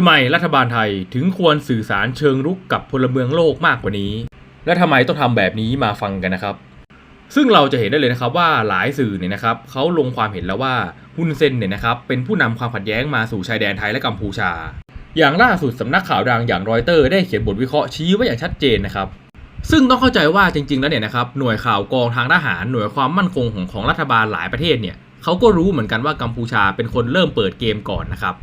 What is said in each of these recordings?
ทำไมรัฐบาลไทยถึงควรสื่อสารเชิงรุกกับพลเมืองโลกมากกว่านี้ และทำไมต้องทำแบบนี้มาฟังกันนะครับ ซึ่งเราจะเห็นได้เลยนะครับว่าหลายสื่อเนี่ยนะครับเขาลงความเห็นแล้วว่าฮุนเซนเนี่ยนะครับเป็นผู้นำความขัดแย้งมาสู่ชายแดนไทยและกัมพูชา อย่างล่าสุดสำนักข่าวดังอย่างรอยเตอร์ได้เขียนบทวิเคราะห์ชี้ไว้อย่างชัดเจนนะครับซึ่งต้องเข้าใจว่าจริงๆ แล้วเนี่ยนะครับหน่วยข่าวกองทางทหารหน่วยความมั่นคงของของรัฐบาลหลายประเทศเนี่ยเขาก็รู้เหมือนกันว่ากัมพูชาเป็นคนเริ่มเปิดเกมก่อนนะครับ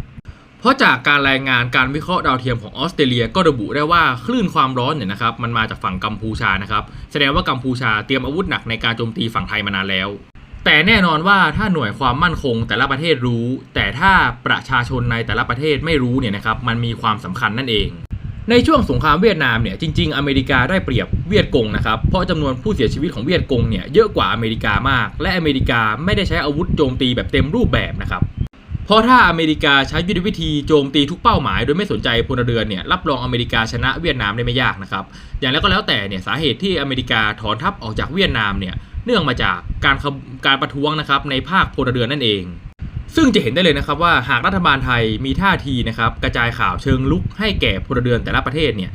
ราะจากการรายงานการวิเคราะห์ดาวเทียมของออสเตรเลียก็ระบุได้ว่าคลื่นความร้อนเนี่ยนะครับมันมาจากฝั่งกัมพูชานะครับแสดงว่ากัมพูชาเตรียมอาวุธหนักในการโจมตีฝั่งไทยมานานแล้ว แต่แน่นอนว่าถ้าหน่วยความมั่นคงแต่ละประเทศรู้ แต่ถ้าประชาชนในแต่ละประเทศไม่รู้เนี่ยนะครับมันมีความสำคัญนั่นเอง ในช่วงสงครามเวียดนามเนี่ยจริง ๆ อเมริกาได้เปรียบเวียดกงนะครับเพราะจำนวนผู้เสียชีวิตของเวียดกงเนี่ยเยอะกว่าอเมริกามาก และอเมริกาไม่ได้ใช้อาวุธโจมตีแบบเต็มรูปแบบนะครับ เพราะถ้าอเมริกาใช้ยุทธวิธีโจมตีทุกเป้าหมายโดยไม่สนใจพลเรือนเนี่ยรับรองอเมริกาชนะเวียดนามได้ไม่ยากนะครับ อย่างแล้วก็แล้วแต่เนี่ยสาเหตุที่อเมริกาถอนทัพออกจากเวียดนามเนี่ยเนื่องมาจากการการประท้วงนะครับในภาคพลเรือนนั่นเอง ซึ่งจะเห็นได้เลยนะครับว่าหากรัฐบาลไทยมีท่าทีนะครับกระจายข่าวเชิงลุกให้แก่พลเรือนแต่ละประเทศเนี่ย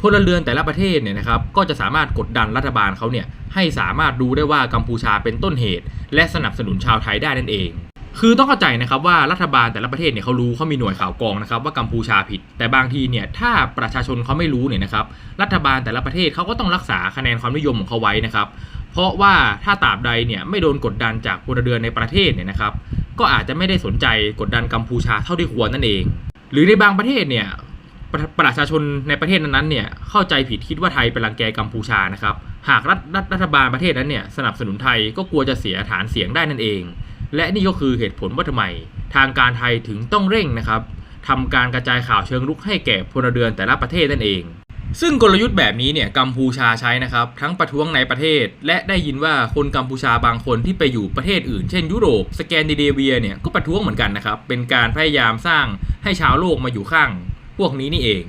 พลเรือนแต่ละประเทศเนี่ยนะครับก็จะสามารถกดดันรัฐบาลเขาเนี่ยให้สามารถรู้ได้ว่ากัมพูชาเป็นต้นเหตุ และสนับสนุนชาวไทยได้นั่นเอง คือต้องเข้าใจนะครับว่ารัฐบาลแต่ละประเทศเนี่ยเขารู้เขามีหน่วยข่าวกรองนะครับว่ากัมพูชาผิด แต่บางทีเนี่ยถ้าประชาชนเขาไม่รู้เนี่ยนะครับรัฐบาลแต่ละประเทศเขาก็ต้องรักษาคะแนนความนิยมของเขาไว้นะครับ เพราะว่าถ้าตราบใดเนี่ยไม่โดนกดดันจากพลเรือนในประเทศเนี่ยนะครับก็อาจจะไม่ได้สนใจกดดันกัมพูชาเท่าที่ควรนั่นเอง หรือในบางประเทศเนี่ยประประชาชนในประเทศนั้นๆเนี่ยเข้าใจผิดคิดว่าไทยเป็นรังแกกัมพูชานะครับหากรัฐรัฐรัฐบาลประเทศนั้นเนี่ยสนับสนุนไทยก็กลัวจะเสียฐานเสียงได้นั่นเอง และนี่ก็คือเหตุผลว่าทำไม ทางการไทยถึงต้องเร่งนะครับทำการกระจายข่าวเชิงลุกให้แก่พลเรือนแต่ละประเทศนั่นเอง ซึ่งกลยุทธ์แบบนี้เนี่ยกัมพูชาใช้นะครับทั้งประท้วงในประเทศ และได้ยินว่าคนกัมพูชาบางคนที่ไปอยู่ประเทศอื่น เช่นยุโรปสแกนดิเนเวียเนี่ยก็ประท้วงเหมือนกันนะครับเป็นการพยายามสร้างให้ชาวโลกมาอยู่ข้าง พวกนี้นี่เอง